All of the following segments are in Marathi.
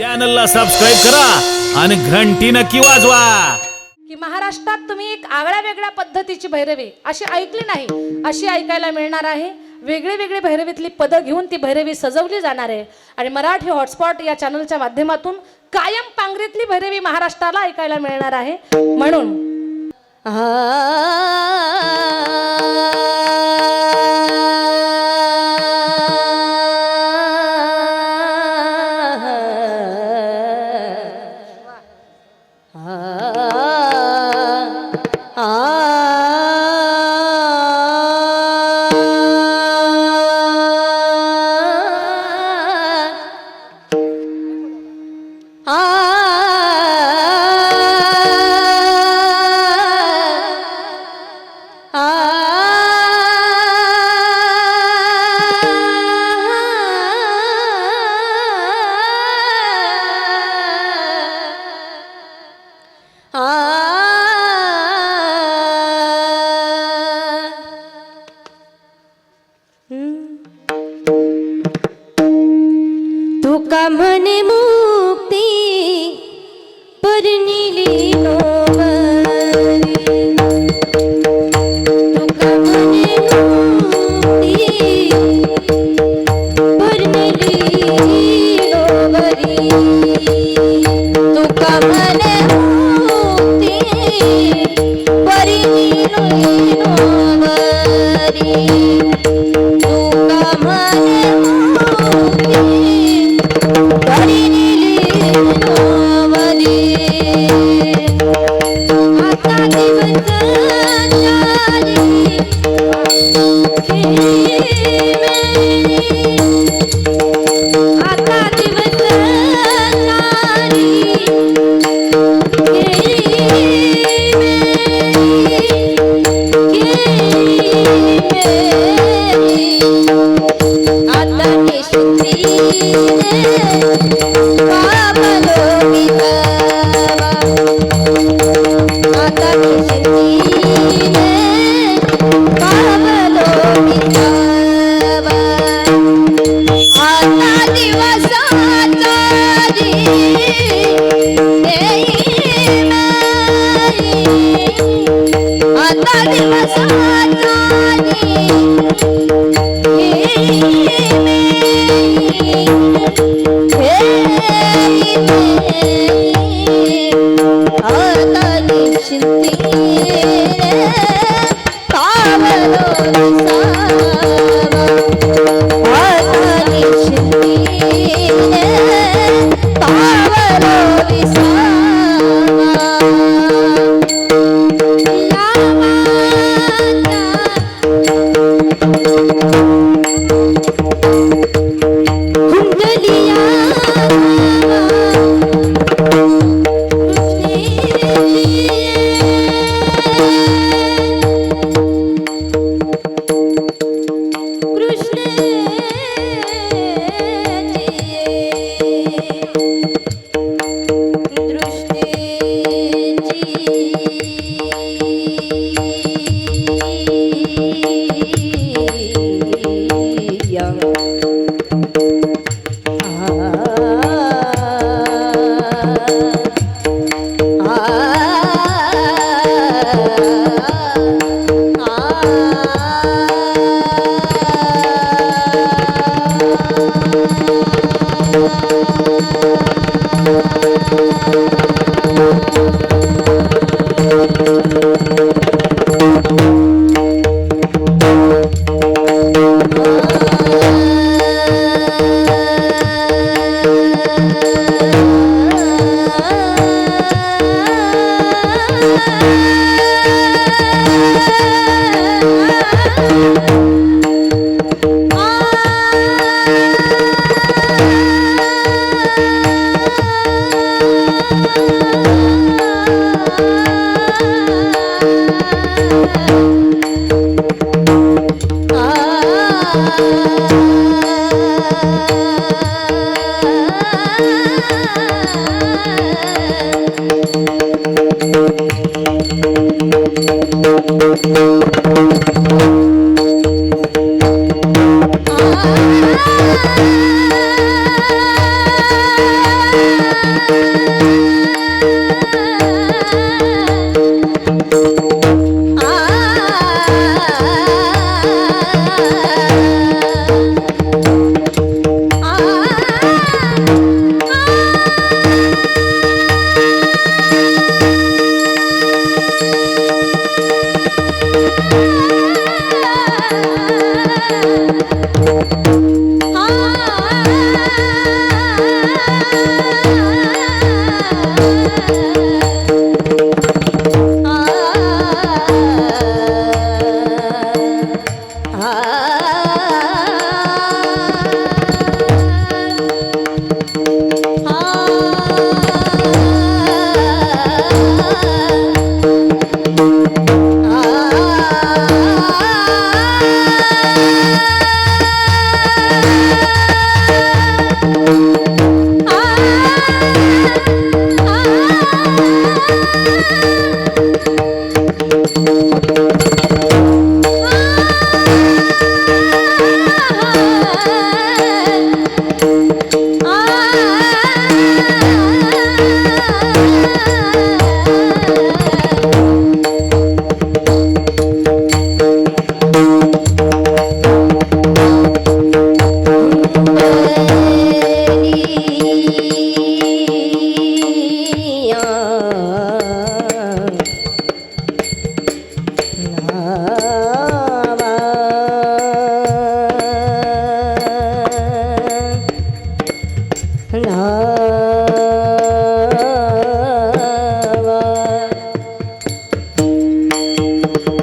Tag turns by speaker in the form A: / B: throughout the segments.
A: चॅनलला सबस्क्राईब करा आणि घंटी नक्की वाजवा.
B: की महाराष्ट्रात तुम्ही एक आगळ्या वेगळ्या पद्धतीची भैरवी अशी ऐकली नाही अशी ऐकायला मिळणार आहे. वेगळी वेगळी भैरवीतली पदं घेऊन ती भैरवी सजवली जाणार आहे. आणि मराठी हॉटस्पॉट या चॅनलच्या माध्यमातून कायम पांगरीतली भैरवी महाराष्ट्राला ऐकायला मिळणार आहे. म्हणून आ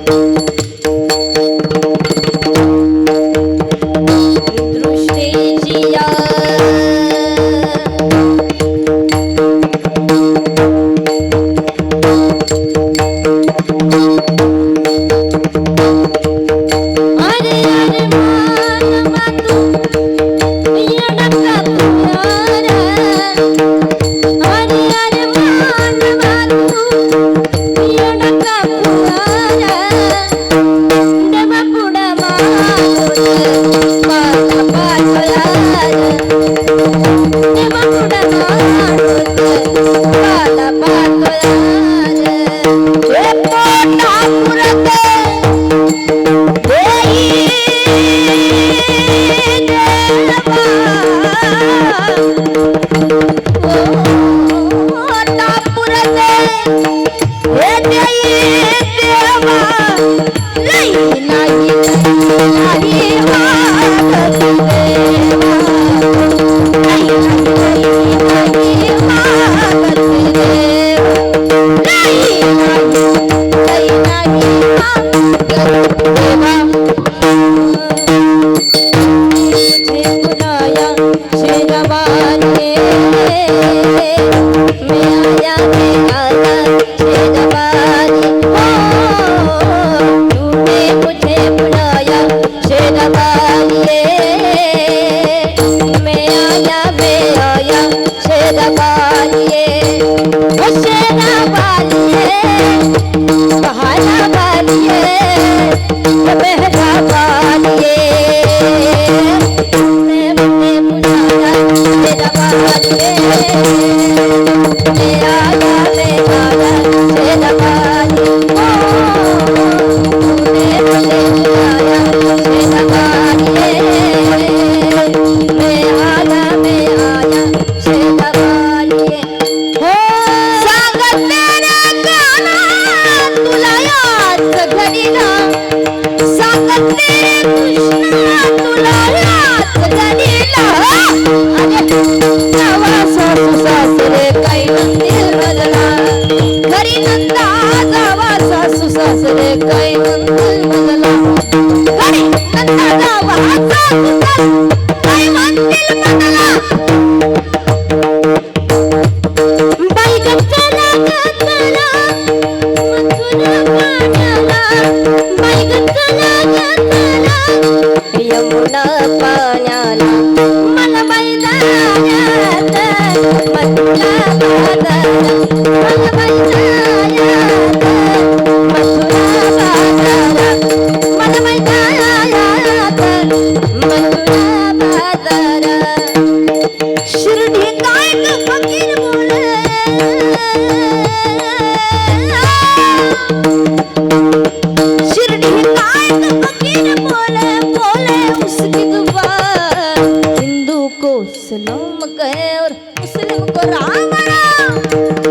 B: thank you पाला पाला Ta-da! नूम कहे और मुस्लिम को राम राम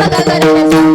C: टाळी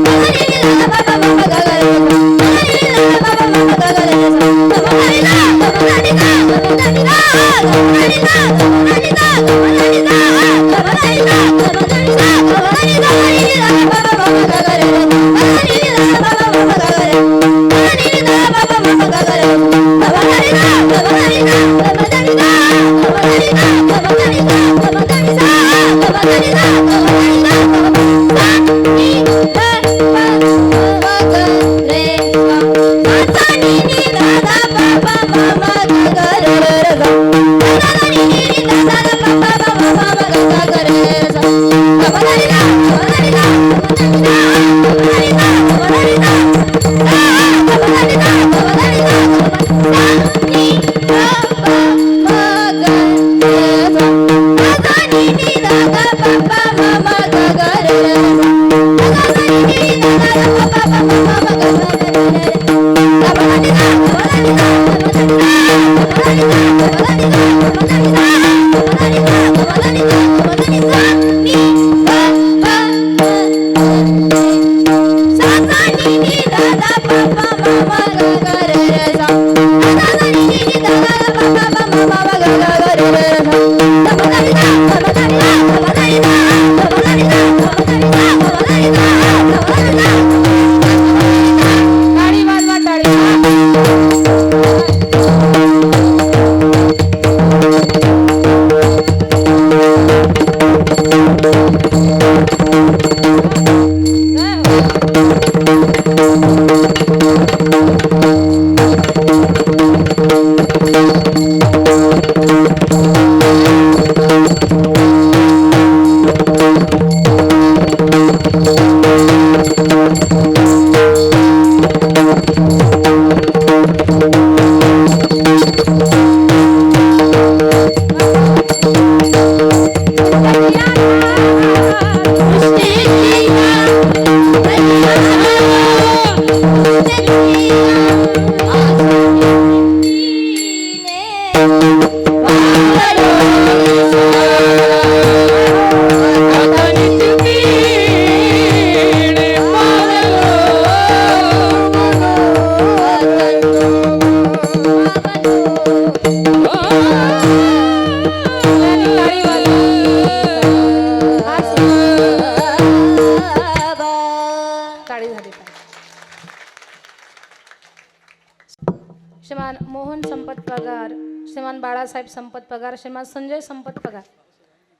C: श्रीमान संपत पगार श्रीमान संजय संपत पगार.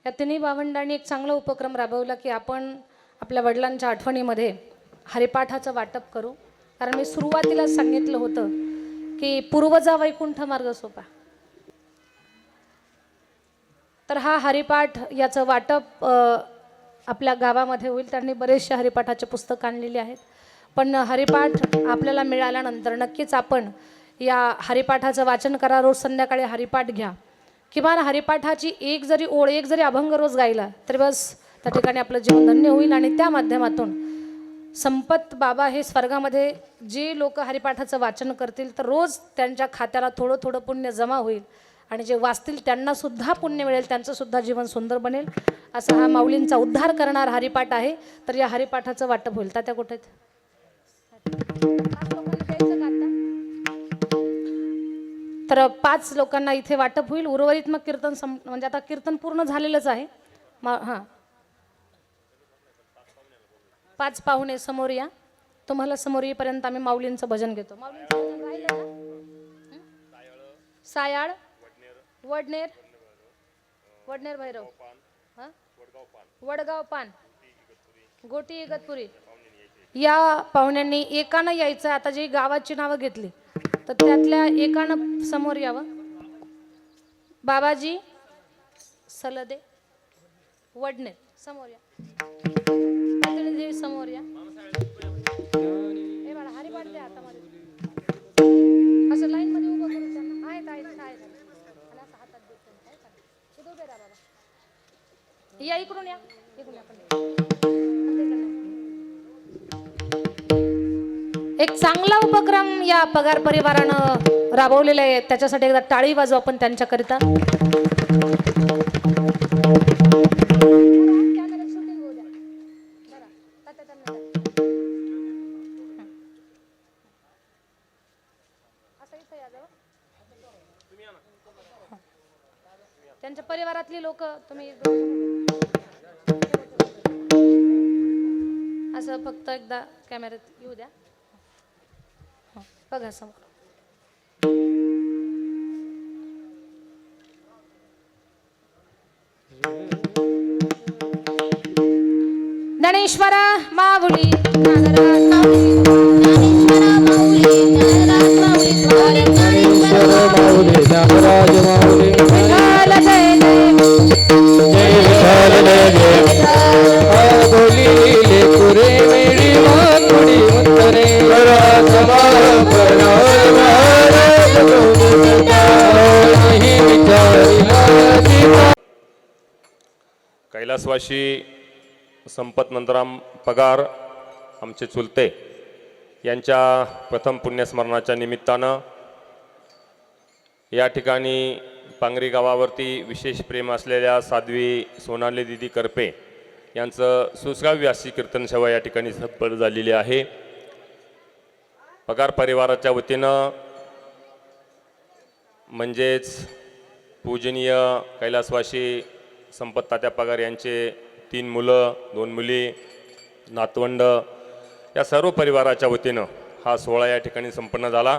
C: या तिन्ही भावंडांनी एक चांगला उपक्रम राबवला की आपण आपल्या वडिलांच्या आठवणीमध्ये हरिपाठाचं वाटप करू. कारण मी सुरुवातीला सांगितलं होतं की पूर्वजा वैकुंठ मार्ग सोपा. तर हा हरिपाठ याचं वाटप आपल्या गावामध्ये होईल. त्यांनी बरेचसे हरिपाठाचे पुस्तक आणलेली आहेत. पण हरिपाठ आपल्याला मिळाल्यानंतर नक्कीच आपण या हरिपाठाचं वाचन करा रोज संध्याकाळी हरिपाठ घ्या. किमान हरिपाठाची एक जरी ओळ एक जरी अभंग रोज गायला तरी बस त्या ठिकाणी आपलं जीवन धन्य होईल आणि त्या माध्यमातून संपत बाबा हे स्वर्गामध्ये जे लोक हरिपाठाचं वाचन करतील तर रोज त्यांच्या खात्याला थोडं थोडं पुण्य जमा होईल आणि जे वाचतील त्यांनासुद्धा पुण्य मिळेल त्यांचंसुद्धा जीवन सुंदर बनेल. असा हा माऊलींचा उद्धार करणार हरिपाठ आहे. तर या हरिपाठाचं वाटप होईल. त्या कुठे तर पाच लोकांना इथे वाटप होईल. उर्वरित मग कीर्तन सं म्हणजे आता कीर्तन पूर्ण झालेलंच आहे. मा हां. पाच पाहुणे समोर या. तुम्हाला समोर येईपर्यंत आम्ही माऊलींचं भजन घेतो. माऊलींचं सायाळ वडनेर वडनेर भैरव. हां? वडगाव पान. गोटी इगतपुरी. या पाहुण्यांनी एकानं यायचं आता जी गावाची नावं घेतली. तर त्यातल्या एकानं समोर यावं. बाबाजी सलदे वडणे समोर या. देवी समोर या. हे बाळा हरी पाडते आता मध्ये चांगला उपक्रम या पगार परिवारानं राबवलेला आहे. त्याच्यासाठी एकदा टाळी वाजू आपण त्यांच्याकरिता. असं त्यांच्या परिवारातली लोक तुम्ही असं फक्त एकदा कॅमेऱ्यात येऊ द्या. हं, बघा समोर ज्ञानेश्वर
D: कैलासवासी संपत नंदराम पगार आमचे चुलते यांच्या प्रथम पुण्यस्मरणाच्या निमित्तानं या ठिकाणी पांगरी गावावरती विशेष प्रेम असलेल्या साध्वी सोनाली दिदी करपे यांचं सुसगावी अशी कीर्तन सेवा या ठिकाणी सफल झालेली आहे. पगार परिवाराच्या वतीनं म्हणजेच पूजनीय कैलासवासी संपत तात्या पगार यांचे तीन मुलं दोन मुली नातवंड या सर्व परिवाराच्या वतीनं हा सोहळा या ठिकाणी संपन्न झाला.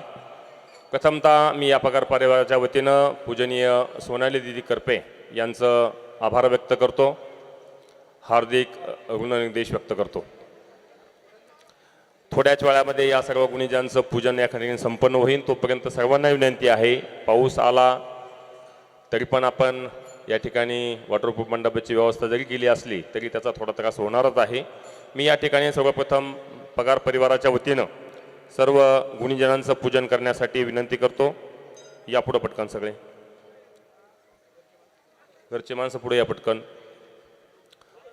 D: प्रथमतः मी या पगार परिवाराच्या वतीनं पूजनीय सोनाली दिदी करपे यांचं आभार व्यक्त करतो. हार्दिक अभिनंदन व्यक्त करतो. थोड्याच वेळामध्ये या सर्व गुणीजांचं पूजन या ठिकाणी संपन्न होईल तोपर्यंत सर्वांना विनंती आहे पाऊस आला तरी पण आपण या ठिकाणी वॉटरप्रूफ मंडपाची व्यवस्था जरी केली असली तरी त्याचा थोडा त्रास होणारच आहे. मी या ठिकाणी सर्वप्रथम पगार परिवाराच्या वतीनं सर्व गुणीजनांचं पूजन करण्यासाठी विनंती करतो. या पुढं पटकन सगळे. घरचे माणसं पुढे या पटकन.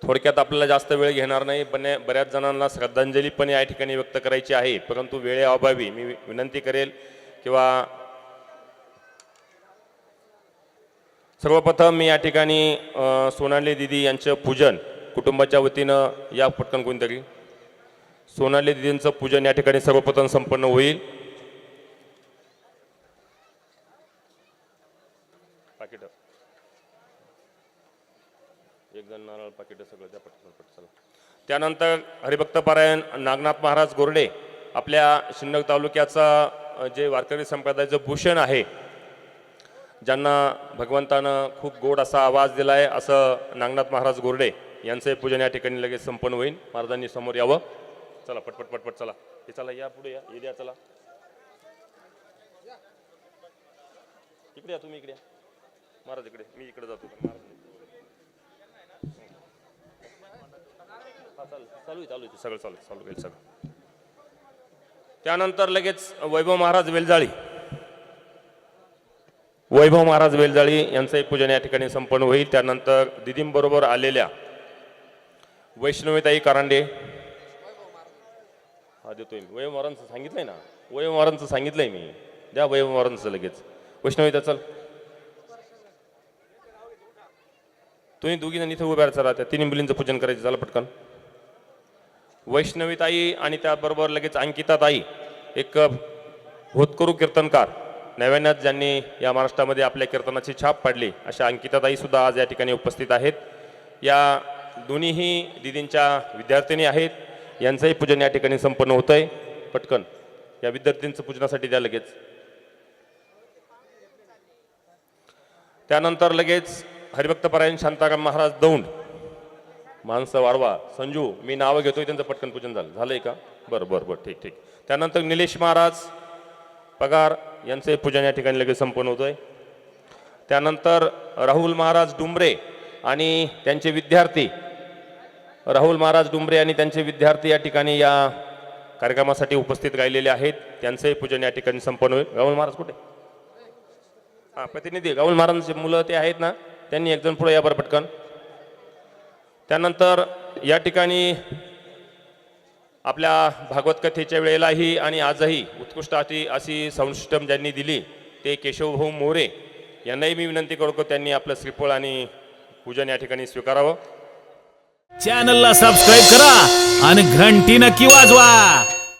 D: थोडक्यात आपल्याला जास्त वेळ घेणार नाही पण बऱ्याच जणांना श्रद्धांजली पण या ठिकाणी व्यक्त करायची आहे. परंतु वेळेअभावी मी विनंती करेल किंवा सर्वप्रथम मी या ठिकाणी सोनाली दिदी यांचं पूजन कुटुंबाच्या वतीनं या पटकन कोणतरी. सोनाली दिदींचं पूजन या ठिकाणी सर्वप्रथम संपन्न होईल. पाकिट. एक जण नारळ पाकिट सगळं त्या पटकन त्यानंतर हरिभक्त पारायण नागनाथ महाराज गोरडे आपल्या शिन्नर तालुक्याचा जे वारकरी संप्रदायाचं भूषण आहे ज्यांना भगवंतानं खूप गोड असा आवाज दिला आहे असं नागनाथ महाराज गोरडे यांचं पूजन या ठिकाणी लगेच संपन्न होईल महाराजांनी समोर यावं. चला पटपट पटपट चला. हे चला या पुढे या. हे द्या चला. इकडे या तुम्ही इकडे महाराज इकडे मी इकडे जातो. महाराज चालू आहे चालू आहे. सगळं चालू आहे, चालू होईल सगळं. त्यानंतर लगेच वैभव महाराज वेलजाळी. वैभव महाराज वेलजाळी यांचंही पूजन या ठिकाणी संपन्न होईल. त्यानंतर दिदींबरोबर आलेल्या वैष्णवीताई कारांडे. हा देतोय मी. वयमारांचं सांगितलंय ना? वयमारांचं सांगितलंय मी. द्या वयमारांचं लगेच. वैष्णवीता चल. तुम्ही दोघी जण इथे उभ्या चला त्या तिन्ही मुलींचं पूजन करायचं. झालं पटकन. वैष्णवीताई आणि त्याबरोबर लगेच अंकिताताई. एक होतकरू कीर्तनकार. नव्यानंच ज्यांनी या महाराष्ट्रामध्ये आपल्या कीर्तनाची छाप पाडली अशा अंकिताताईसुद्धा आज या ठिकाणी उपस्थित आहेत. या दोन्हीही दिदींच्या विद्यार्थिनी आहेत. यांचंही पूजन या ठिकाणी संपन्न होतं आहे पटकन या विद्यार्थ्यांचं पूजनासाठी द्या लगेच. त्यानंतर लगेच हरिभक्तपरायण शांताराम महाराज दौंड. माणसं वाढवा. संजू मी नावं घेतोय त्यांचं पटकन पूजन झालं. झालंय का? बरं बरं बरं ठीक ठीक. त्यानंतर निलेश महाराज पगार यांचे पूजन या ठिकाणी लगेच संपन्न होतोय. त्यानंतर राहुल महाराज डुंबरे आणि त्यांचे विद्यार्थी राहुल महाराज डुंबरे आणि त्यांचे विद्यार्थी या ठिकाणी या कार्यक्रमासाठी उपस्थित राहिलेले आहेत. त्यांचंही पूजन या ठिकाणी संपन्न होईल. राहुल महाराज कुठे? हां प्रतिनिधी राहुल महाराजांचे मुलं ते आहेत ना? त्यांनी एकजण पुढे या बरं पटकन. त्यानंतर या ठिकाणी आपल्या भागवत कथेच्या वेळेलाही आणि आजही उत्कृष्ट अशी अशी संस्टम ज्यांनी दिली ते केशवभाऊ मोरे यांनाही मी विनंती करतो त्यांनी आपलं श्रीफळ आणि पूजन या ठिकाणी स्वीकारावं.
A: चॅनलला सबस्क्राईब करा आणि घंटी नक्की वाजवा.